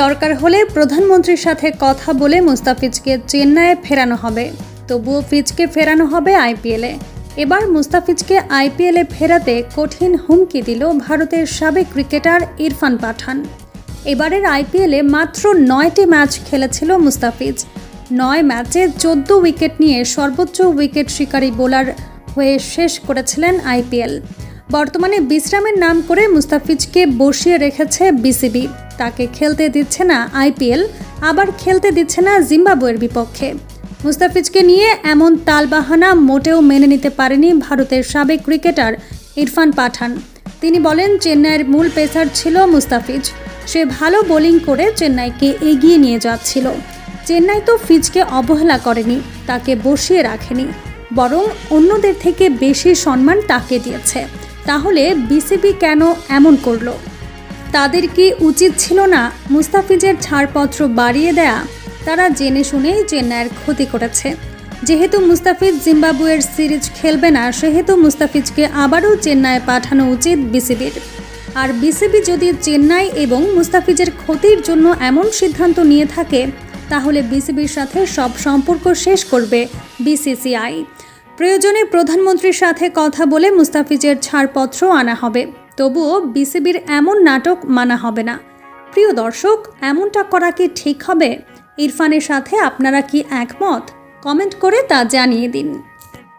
দরকার হলে প্রধানমন্ত্রীর সাথে কথা বলে মুস্তাফিজকে চেন্নাইয়ে ফেরানো হবে। তবুও ফিজকে ফেরানো হবে আইপিএলে। এবার মুস্তাফিজকে আইপিএলে ফেরাতে কঠিন হুমকি দিল ভারতের সাবেক ক্রিকেটার ইরফান পাঠান। এবারের আইপিএলে মাত্র নয়টি ম্যাচ খেলেছিল মুস্তাফিজ। নয় ম্যাচে চোদ্দ উইকেট নিয়ে সর্বোচ্চ উইকেট শিকারী বোলার হয়ে শেষ করেছিলেন আইপিএল। বর্তমানে বিশ্রামের নাম করে মুস্তাফিজকে বসিয়ে রেখেছে বিসিবি। তাকে খেলতে দিচ্ছে না আইপিএল, আবার খেলতে দিচ্ছে না জিম্বাবুয়ের বিপক্ষে। মুস্তাফিজকে নিয়ে এমন তালবাহানা মোটেও মেনে নিতে পারেনি ভারতের সাবেক ক্রিকেটার ইরফান পাঠান। তিনি বলেন, চেন্নাইয়ের মূল পেসার ছিল মুস্তাফিজ। সে ভালো বোলিং করে চেন্নাইকে এগিয়ে নিয়ে যাচ্ছিল। চেন্নাই তো ফিজকে অবহেলা করেনি, তাকে বসিয়ে রাখেনি। বরং অন্যদের থেকে বেশি সম্মান তাকে দিয়েছে। তাহলে বিসিবি কেন এমন করল? তাদের কি উচিত ছিল না মুস্তাফিজের ছাড়পত্র বাড়িয়ে দেয়া? তারা জেনে শুনেই চেন্নাইয়ের ক্ষতি করেছে। যেহেতু মুস্তাফিজ জিম্বাবুয়ের সিরিজ খেলবে না, সেহেতু মুস্তাফিজকে আবারও চেন্নাইয়ে পাঠানো উচিত বিসিবির। আর বিসিবি যদি চেন্নাই এবং মুস্তাফিজের ক্ষতির জন্য এমন সিদ্ধান্ত নিয়ে থাকে, তাহলে বিসিবির সাথে সব সম্পর্ক শেষ করবে বিসিসিআই। প্রয়োজনে প্রধানমন্ত্রীর সাথে কথা বলে মুস্তাফিজের ছাড়পত্র আনা হবে। তবুও বিসিবির এমন নাটক মানা হবে না। প্রিয় দর্শক, এমনটা করা কি ঠিক হবে? ইরফানের সাথে আপনারা কি একমত? কমেন্ট করে তা জানিয়ে দিন।